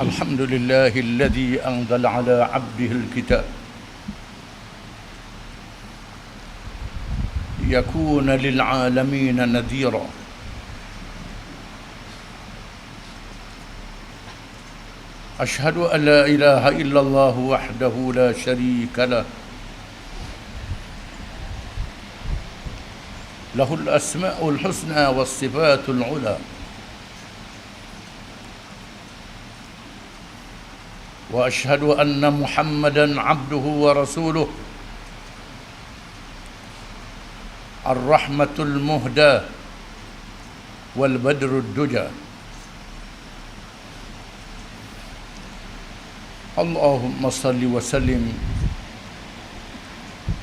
الحمد لله الذي أنزل على عبده الكتاب. يكون للعالمين نذيرا. أشهد أن لا إله إلا الله وحده لا شريك له. له الأسماء الحسنى والصفات العلى. وأشهد أن محمدا عبده ورسوله. الرحمة المهدى والبدر الدجى. اللهم صل وسلم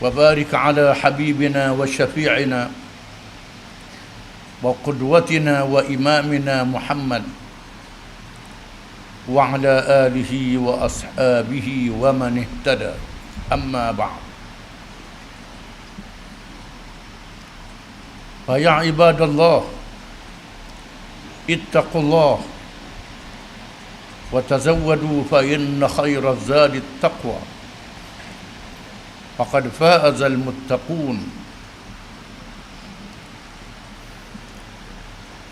وبارك على حبيبنا وشفيعنا وقدوتنا وإمامنا محمد. وعلى آله وأصحابه ومن اهتدى. أما بعد. فيا عباد الله اتقوا الله وتزودوا فإن خير الزاد التقوى. فقد فاز المتقون.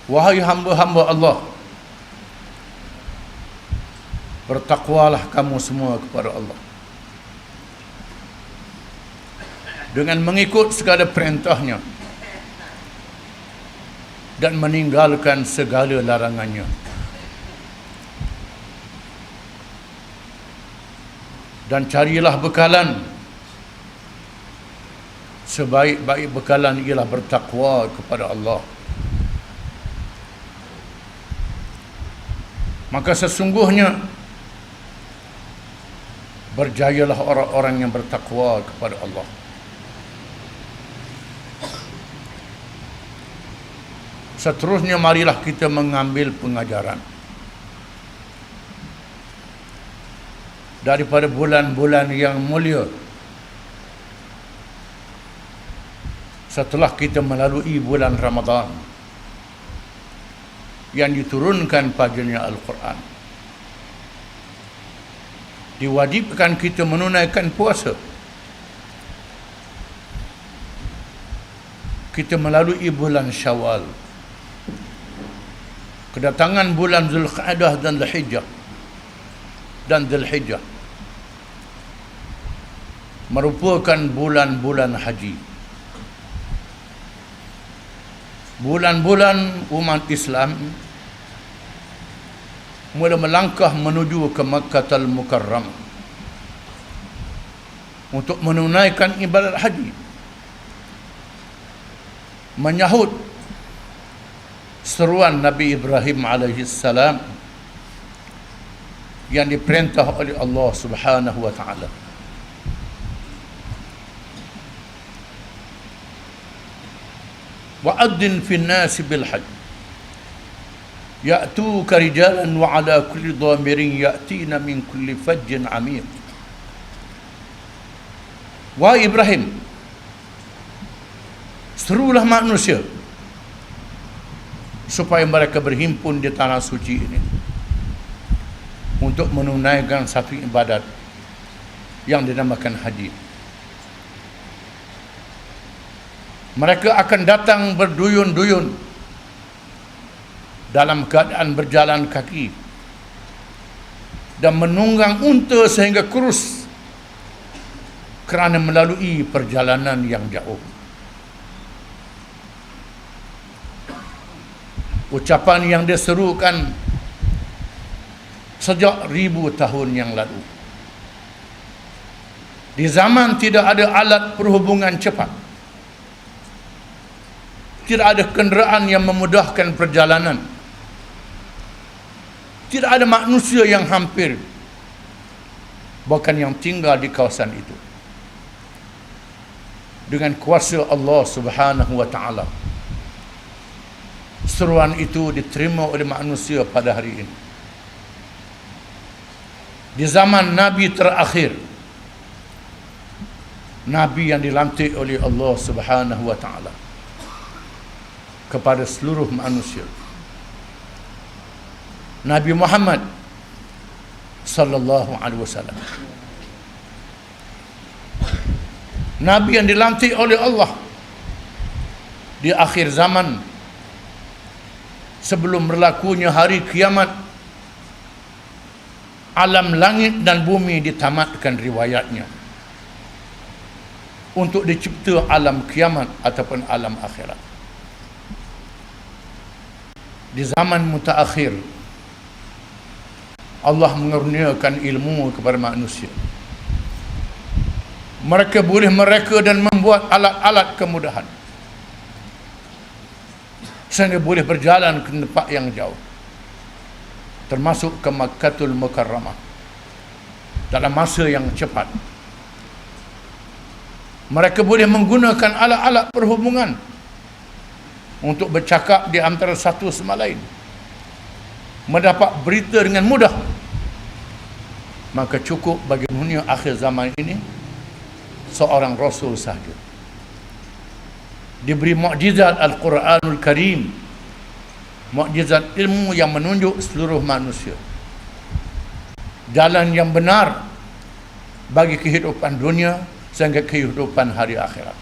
Wahai hamba-hamba Allah Bertakwalah kamu semua kepada Allah. Dengan mengikut segala perintahnya. Dan meninggalkan segala larangannya. Dan carilah bekalan. Sebaik-baik bekalan ialah bertakwa kepada Allah. Maka sesungguhnya berjayalah orang-orang yang bertakwa kepada Allah. Seterusnya marilah kita mengambil pengajaran daripada bulan-bulan yang mulia. Setelah kita melalui bulan Ramadan yang diturunkan padanya Al-Quran diwajibkan kita menunaikan puasa. Kita melalui bulan Syawal. Kedatangan bulan Zulqa'dah dan Zulhijjah. Dan Zulhijjah. Merupakan bulan-bulan haji. Bulan-bulan umat Islam mula melangkah menuju ke Makkah Al-Mukarram. Untuk menunaikan ibadat haji. Menyahut seruan Nabi Ibrahim alaihi salam yang diperintah oleh Allah Subhanahu wa taala. Wa'adin fi an-nas bil hajj يأتوك رجالا وعلى كل ضامر يأتين من كل فج عميق Wahai Ibrahim Serulah manusia Supaya mereka berhimpun di tanah suci ini Untuk menunaikan satu ibadat Yang dinamakan haji Mereka akan datang berduyun-duyun dalam keadaan berjalan kaki dan menunggang unta sehingga kurus kerana melalui perjalanan yang jauh. Ucapan yang dia serukan sejak ribu tahun yang lalu. Di zaman tidak ada alat perhubungan cepat. Tidak ada kenderaan yang memudahkan perjalanan tidak ada manusia yang hampir bahkan yang tinggal di kawasan itu. Dengan kuasa Allah Subhanahu wa taala. Seruan itu diterima oleh manusia pada hari ini. Di zaman nabi terakhir nabi yang dilantik oleh Allah Subhanahu wa taala kepada seluruh manusia Nabi Muhammad sallallahu alaihi wasallam. Nabi yang dilantik oleh Allah di akhir zaman sebelum berlakunya hari kiamat alam langit dan bumi ditamatkan riwayatnya untuk dicipta alam kiamat ataupun alam akhirat di zaman mutaakhir Allah mengurniakan ilmu kepada manusia. Mereka boleh mereka dan membuat alat-alat kemudahan. Sehingga boleh berjalan ke tempat yang jauh. Termasuk ke Makkatul Mukarramah. Dalam masa yang cepat. Mereka boleh menggunakan alat-alat perhubungan. Untuk bercakap di antara satu sama lain. Mendapat berita dengan mudah maka cukup bagi dunia akhir zaman ini seorang rasul sahaja. Diberi mukjizat Al-Quranul Karim mukjizat ilmu yang menunjuk seluruh manusia. Jalan yang benar bagi kehidupan dunia sehingga kehidupan hari akhirat.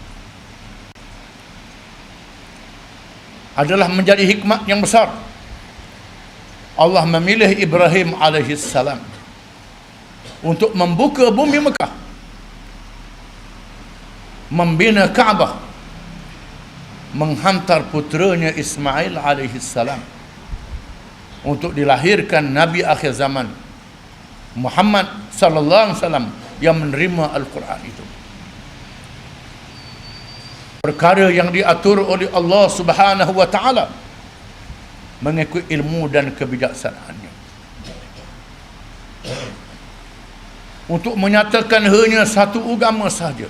Adalah menjadi hikmat yang besar. Allah memilih Ibrahim alaihi salam untuk membuka bumi Mekah. Membina Kaabah. Menghantar putranya Ismail alaihi salam untuk dilahirkan nabi akhir zaman. Muhammad sallallahu alaihi wasallam yang menerima al-Quran itu. Perkara yang diatur oleh Allah Subhanahu wa taala mengikut ilmu dan kebijaksanaannya untuk menyatakan hanya satu agama sahaja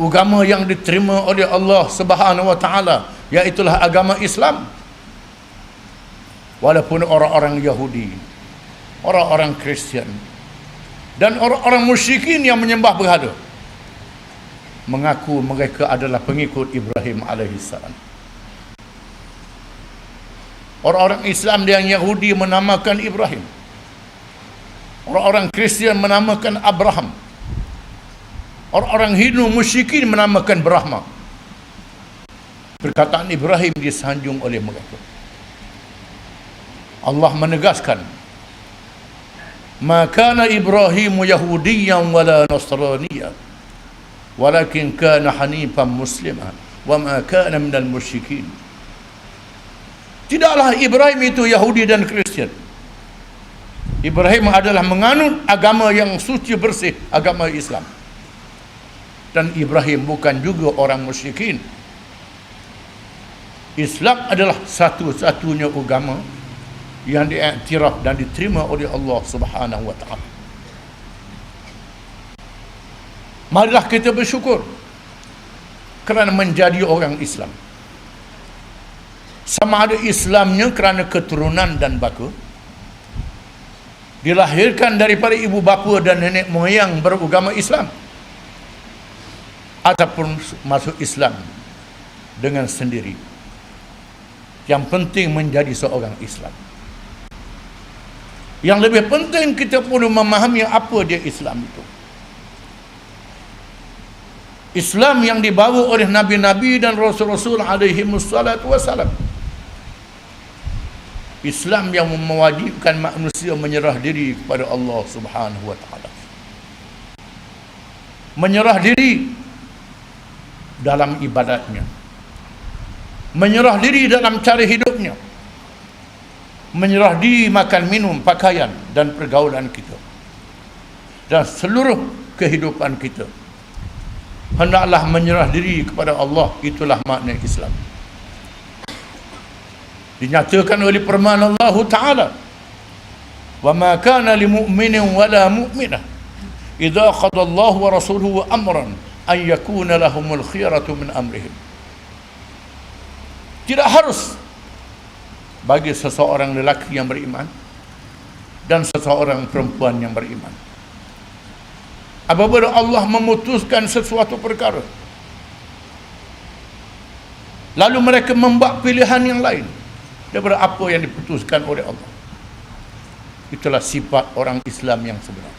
agama yang diterima oleh Allah Subhanahu wa taala iaitu agama Islam. Walaupun orang-orang Yahudi orang-orang Kristian dan orang-orang musyrikin yang menyembah berhala mengaku mereka adalah pengikut Ibrahim alaihissalam orang-orang Islam yang Yahudi menamakan Ibrahim orang-orang Kristian menamakan Abraham Orang-orang Hindu musyrikin menamakan Brahma. Perkataan Ibrahim disanjung oleh mereka. Allah menegaskan, "Maka Ibrahim Yahudiyyan wala Nasraniyyan, walakin kana hanifan musliman wa ma kana minal musyrikin." Tidaklah Ibrahim itu Yahudi dan Kristian. Ibrahim adalah menganut agama yang suci bersih, agama Islam. Dan Ibrahim bukan juga orang musyrikin. Islam adalah satu-satunya agama yang diiktiraf dan diterima oleh Allah Subhanahu wa taala. Marilah kita bersyukur kerana menjadi orang Islam. Sama ada Islamnya kerana keturunan dan baka dilahirkan daripada ibu bapa dan nenek moyang beragama Islam. Ataupun masuk Islam dengan sendiri. Yang penting menjadi seorang Islam. Yang lebih penting kita perlu memahami apa dia Islam itu. Islam yang dibawa oleh Nabi-Nabi dan Rasul-Rasul alaihi wassalam Islam yang mewajibkan manusia menyerah diri kepada Allah subhanahu wa ta'ala. Menyerah diri dalam ibadatnya. Menyerah diri dalam cara hidupnya. Menyerah diri makan minum pakaian dan pergaulan kita. Dan seluruh kehidupan kita. Hendaklah menyerah diri kepada Allah. Itulah makna Islam dinyatakan oleh firman Allah Ta'ala. Wa ma kana li mu'minin wa la mu'minah idha qadallahu wa rasuluhu amran an yakuna lahumul khiyaratu min amrihim. Tidak harus bagi seseorang lelaki yang beriman dan seseorang perempuan yang beriman. Apabila Allah memutuskan sesuatu perkara lalu mereka membuat pilihan yang lain daripada apa yang diputuskan oleh Allah. Itulah sifat orang Islam yang sebenar.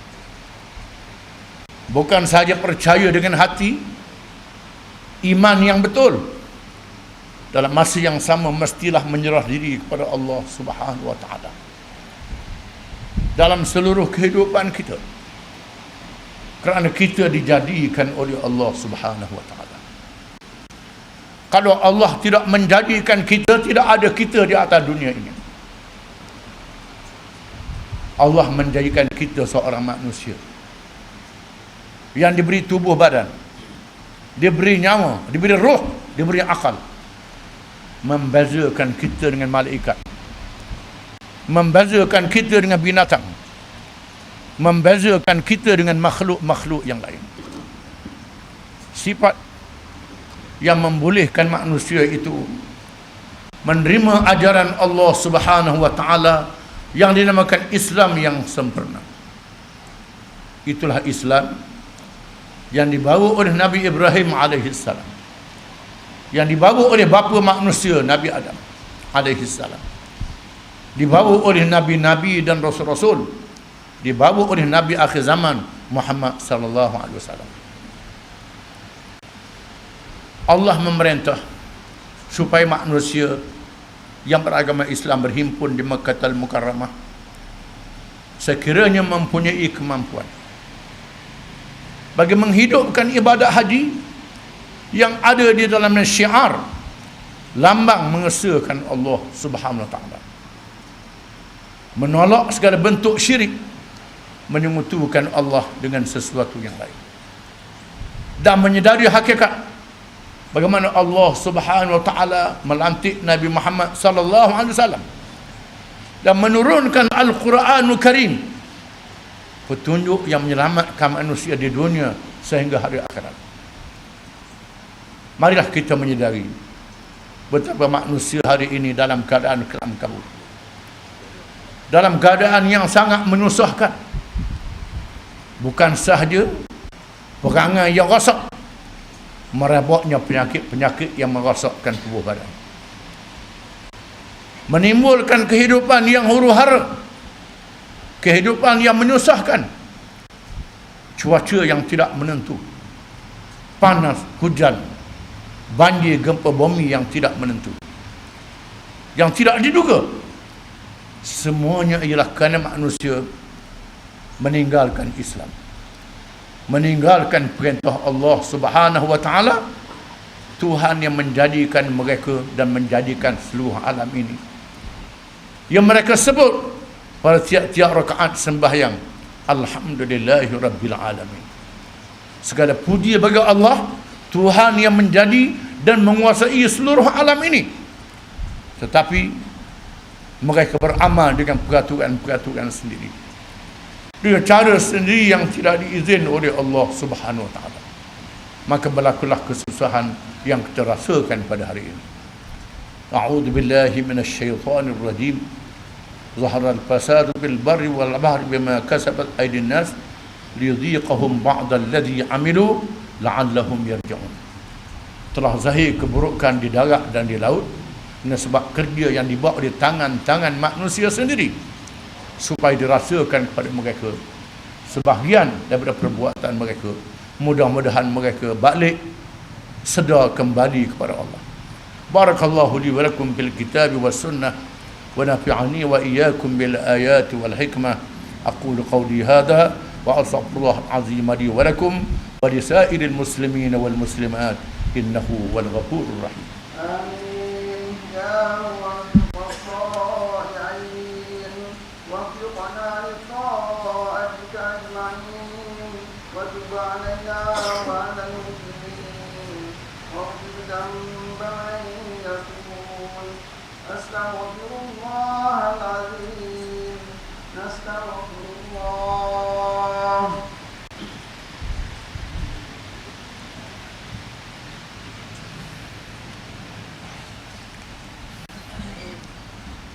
Bukan sahaja percaya dengan hati iman yang betul. Dalam masa yang sama mestilah menyerah diri kepada Allah Subhanahu wa taala. Dalam seluruh kehidupan kita. Kerana kita dijadikan oleh Allah Subhanahu wa taala kalau Allah tidak menjadikan kita tidak ada kita di atas dunia ini. Allah menjadikan kita seorang manusia. Yang diberi tubuh badan diberi nyawa diberi roh diberi akal. Membezakan kita dengan malaikat. Membezakan kita dengan binatang. Membezakan kita dengan makhluk-makhluk yang lain. Sifat yang membolehkan manusia itu menerima ajaran Allah Subhanahu wa taala yang dinamakan Islam yang sempurna. Itulah Islam yang dibawa oleh Nabi Ibrahim alaihissalam yang dibawa oleh bapa manusia Nabi Adam alaihissalam dibawa oleh nabi-nabi dan rasul-rasul dibawa oleh nabi akhir zaman Muhammad sallallahu alaihi wasallam Allah memerintah supaya manusia yang beragama Islam berhimpun di Makkah Al-Mukarramah sekiranya mempunyai kemampuan bagi menghidupkan ibadat haji yang ada di dalam syiar lambang mengesahkan Allah Subhanahu taala. Menolak segala bentuk syirik menyekutukan Allah dengan sesuatu yang lain dan menyedari hakikat bagaimana Allah Subhanahu wa taala melantik Nabi Muhammad sallallahu alaihi wasallam dan menurunkan Al-Quranul Karim petunjuk yang menyelamatkan manusia di dunia sehingga hari akhirat. Marilah kita menyedari betapa manusia hari ini dalam keadaan kelam kabut. Dalam keadaan yang sangat menyusahkan. Bukan sahaja perangai yang rosak. Merebaknya penyakit-penyakit yang merosakkan tubuh badan. Menimbulkan kehidupan yang huru-hara kehidupan yang menyusahkan cuaca yang tidak menentu panas, hujan banjir, gempa bumi yang tidak menentu yang tidak diduga semuanya ialah kerana manusia meninggalkan Islam meninggalkan perintah Allah subhanahu wa ta'ala Tuhan yang menjadikan mereka dan menjadikan seluruh alam ini. Yang mereka sebut pada tiap-tiap rakaat sembahyang alamin. Segala puji bagi Allah Tuhan yang menjadi dan menguasai seluruh alam ini. Tetapi mereka beramal dengan peraturan-peraturan sendiri dengan cara sendiri yang tidak diizin oleh Allah Subhanahu Wa Taala. Maka berlakulah kesusahan yang kita rasakan pada hari ini. A'udzu billahi minasyaitanir rajim. Zahra al-fasad bil barri wal bahri bima kasabat aydin nas liyudhiqahum ba'd alladhi amilu la'allahum yarji'un. Telah zahir keburukan di darat dan di laut dengan sebab kerja yang dibuat oleh tangan-tangan manusia sendiri supaya dirasakan kepada mereka. Sebahagian daripada perbuatan mereka mudah-mudahan mereka balik sedar kembali kepada Allah. Barakallahu li walakum bil kitab was sunnah wa nafi'ani wa iyyakum bil ayat wal hikmah. Aqulu qawli hadha wa astaghfirullah azim li wa lakum wa li sa'iril muslimin wal muslimat innahu wal ghafurur rahim. Amin. Ya Allah علينا وعلى المسلمين واغفر ذنب من يكون. أستغفر الله العظيم. نستغفر الله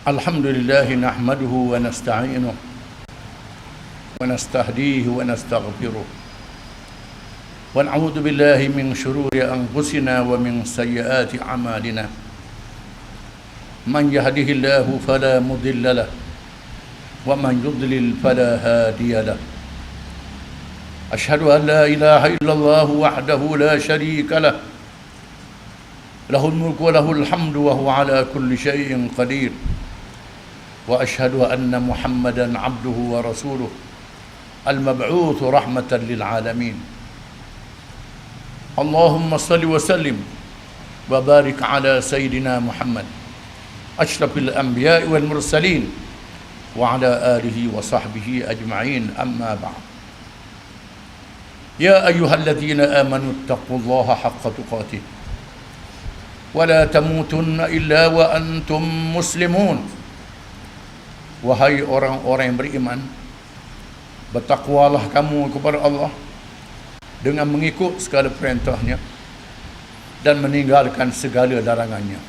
الحمد لله نحمده ونستعينه ونستهديه ونستغفره. ونعوذ بالله من شرور أنفسنا ومن سيئات أعمالنا. من يهده الله فلا مضل له ومن يضلل فلا هادي له. أشهد أن لا إله إلا الله وحده لا شريك له. له الملك وله الحمد وهو على كل شيء قدير. وأشهد أن محمدا عبده ورسوله. المبعوث رحمة للعالمين. اللهم صل وسلم وبارك على سيدنا محمد أشرف الأنبياء والمرسلين وعلى آله وصحبه أجمعين أما بعد. يا أيها الذين آمنوا اتقوا الله حق تقاته ولا تموتن إلا وأنتم مسلمون. Wahai orang-orang yang beriman Bertakwalah kamu kepada Allah. Dengan mengikut segala perintahnya Dan meninggalkan segala larangannya.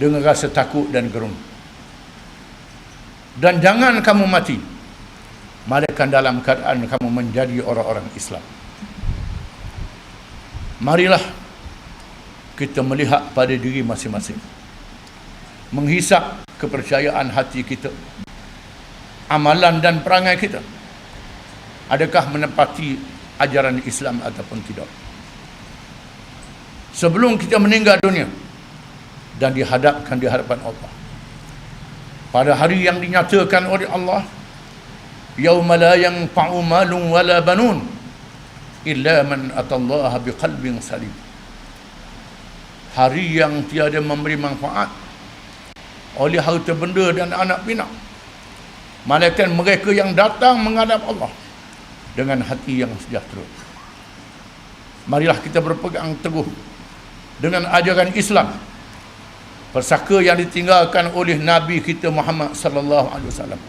Dengan rasa takut dan gerun Dan jangan kamu mati Malaikan dalam keadaan kamu menjadi orang-orang Islam. Marilah kita melihat pada diri masing-masing. Menghisap kepercayaan hati kita amalan dan perangai kita. Adakah menepati ajaran Islam ataupun tidak. Sebelum kita meninggal dunia dan dihadapkan di hadapan Allah pada hari yang dinyatakan oleh Allah yauma la yanfa'u malun wala banun illa man atallaha biqalbin salim. Hari yang tiada memberi manfaat oleh harta benda dan anak pinak malaikat mereka yang datang menghadap Allah dengan hati yang sejahtera. Marilah kita berpegang teguh dengan ajaran Islam. Persaka yang ditinggalkan oleh Nabi kita Muhammad sallallahu alaihi wasallam.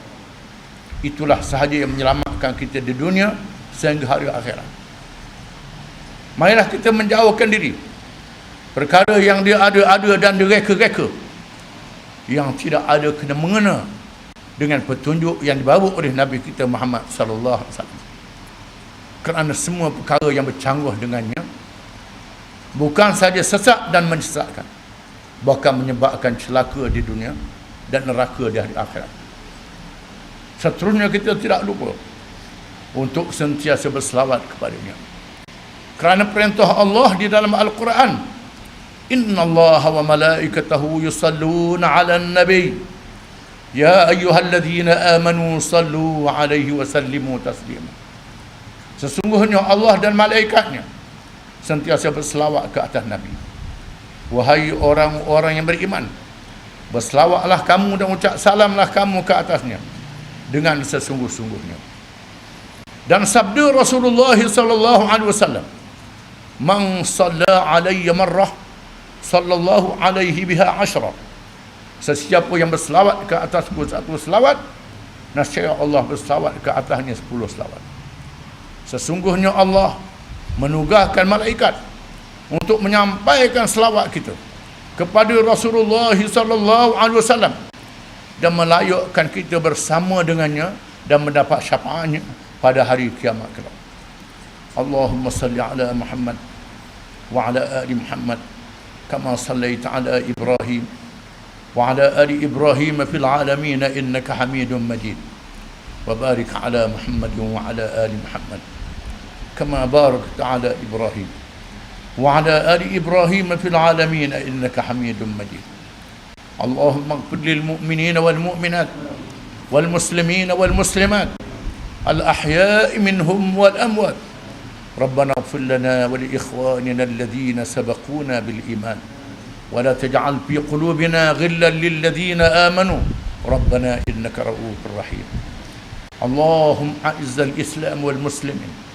Itulah sahaja yang menyelamatkan kita di dunia sehingga hari akhirat. Marilah kita menjauhkan diri. Perkara yang dia ada-ada dan direka-reka yang tidak ada kena mengena dengan petunjuk yang dibawa oleh Nabi kita Muhammad sallallahu alaihi wasallam kerana semua perkara yang bercanggah dengannya bukan saja sesat dan menyesatkan bahkan menyebabkan celaka di dunia dan neraka di hari akhirat. Seterusnya kita tidak lupa untuk sentiasa berselawat kepadanya. Kerana perintah Allah di dalam Al-Quran Inna Allah wa malaikatahu yusalluna ala nabi. Ya ayuhal ladhina amanu sallu alaihi wa sallimu taslimah Sesungguhnya Allah dan malaikatnya sentiasa berselawat ke atas Nabi. Wahai orang-orang yang beriman, berselawatlah kamu dan ucap salamlah kamu ke atasnya dengan sesungguh-sungguhnya. Dan sabda Rasulullah sallallahu alaihi wasallam, "Man shalla alayya marrah sallallahu alaihi biha asyra sesiapa yang berselawat ke atas satu selawat nasya Allah berselawat ke atasnya sepuluh selawat sesungguhnya Allah menugaskan malaikat untuk menyampaikan selawat kita kepada Rasulullah sallallahu alaihi wasallam dan melayakkan kita bersama dengannya dan mendapat syafaatnya pada hari kiamat kelak. Allahumma salli ala Muhammad wa ala ali Muhammad kama sallaita ala Ibrahim wa ala ali Ibrahim fil alamin innaka Hamidum Majid. Wa barik ala Muhammad wa ala ali Muhammad. كما باركت على إبراهيم وعلى آل إبراهيم في العالمين إنك حميد مجيد. اللهم اغفر للمؤمنين والمؤمنات والمسلمين والمسلمات الأحياء منهم والأموات. ربنا اغفر لنا ولإخواننا الذين سبقونا بالإيمان. ولا تجعل في قلوبنا غلا للذين آمنوا. ربنا إنك رؤوف رحيم. اللهم أعز الإسلام والمسلمين.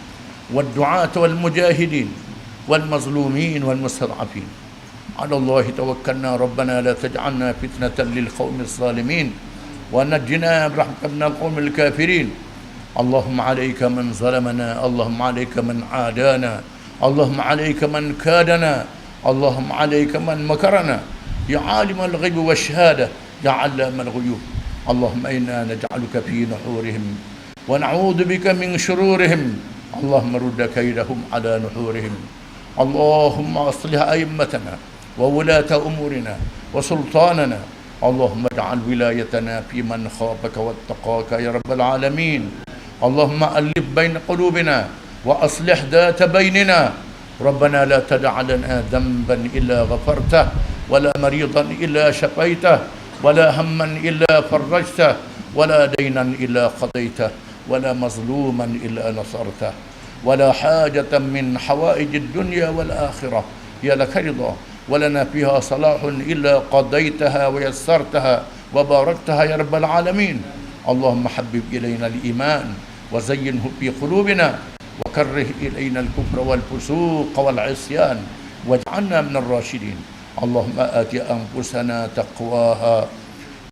والدعاة والمجاهدين والمظلومين والمستضعفين. على الله توكلنا. ربنا لا تجعلنا فتنة للقوم الظالمين ونجنا برحمتك من القوم الكافرين. اللهم عليك من ظلمنا. اللهم عليك من عادانا. اللهم عليك من كادنا. اللهم عليك من مكرنا. يا عالم الغيب والشهادة يا علام الغيوب. اللهم إنا نجعلك في نحورهم ونعوذ بك من شرورهم. اللهم رد كيدهم على نحورهم. اللهم أصلح أئمتنا وولاة أمورنا وسلطاننا. اللهم اجعل ولايتنا في من خافك واتقاك يا رب العالمين. اللهم ألف بين قلوبنا وأصلح ذات بيننا. ربنا لا تدع لنا ذنبا إلا غفرته ولا مريضا إلا شفيته ولا هما إلا فرجته ولا دينا إلا قضيته. ولا مظلوما إلا نصرته ولا حاجة من حوائج الدنيا والآخرة. هي لك رضا ولنا فيها صلاح إلا قضيتها ويسرتها وباركتها يا رب العالمين. اللهم حبب إلينا الإيمان وزينه في قلوبنا وكره إلينا الكفر والفسوق والعصيان واجعلنا من الراشدين. اللهم آت أنفسنا تقواها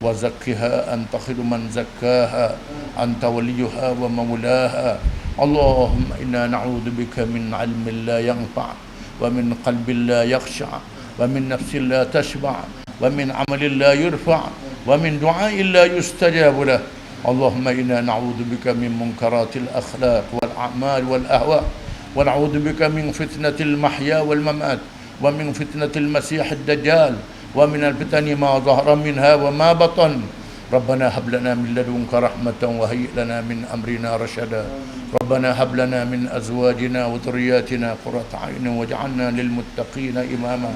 وزكها أنت خير من زكاها أنت وليها ومولاها. اللهم إنا نعوذ بك من علم لا ينفع ومن قلب لا يخشع ومن نفس لا تشبع ومن عمل لا يرفع ومن دعاء لا يستجاب له. اللهم إنا نعوذ بك من منكرات الأخلاق والأعمال والأهواء ونعوذ بك من فتنة المحيا والممات ومن فتنة المسيح الدجال. ومن الفتن ما ظهر منها وما بطن. ربنا هب لنا من لدنك رحمة وهيئ لنا من أمرنا رشدا. ربنا هب لنا من أزواجنا وذرياتنا قرة عين واجعلنا للمتقين إماما.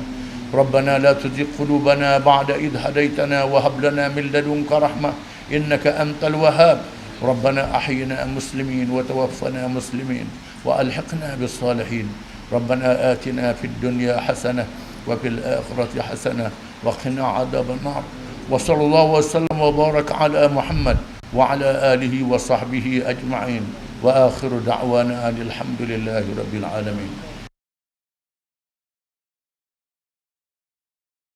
ربنا لا تزغ قلوبنا بعد إذ هديتنا وهب لنا من لدنك رحمة إنك أنت الوهاب. ربنا أحينا مسلمين وتوفنا مسلمين وألحقنا بالصالحين. ربنا آتنا في الدنيا حسنة وفي الآخرة حسنة وقنا عذاب النار. وصلى الله وسلم وبارك على محمد وعلى آله وصحبه أجمعين. وآخر دعوانا أن الحمد لله رب العالمين.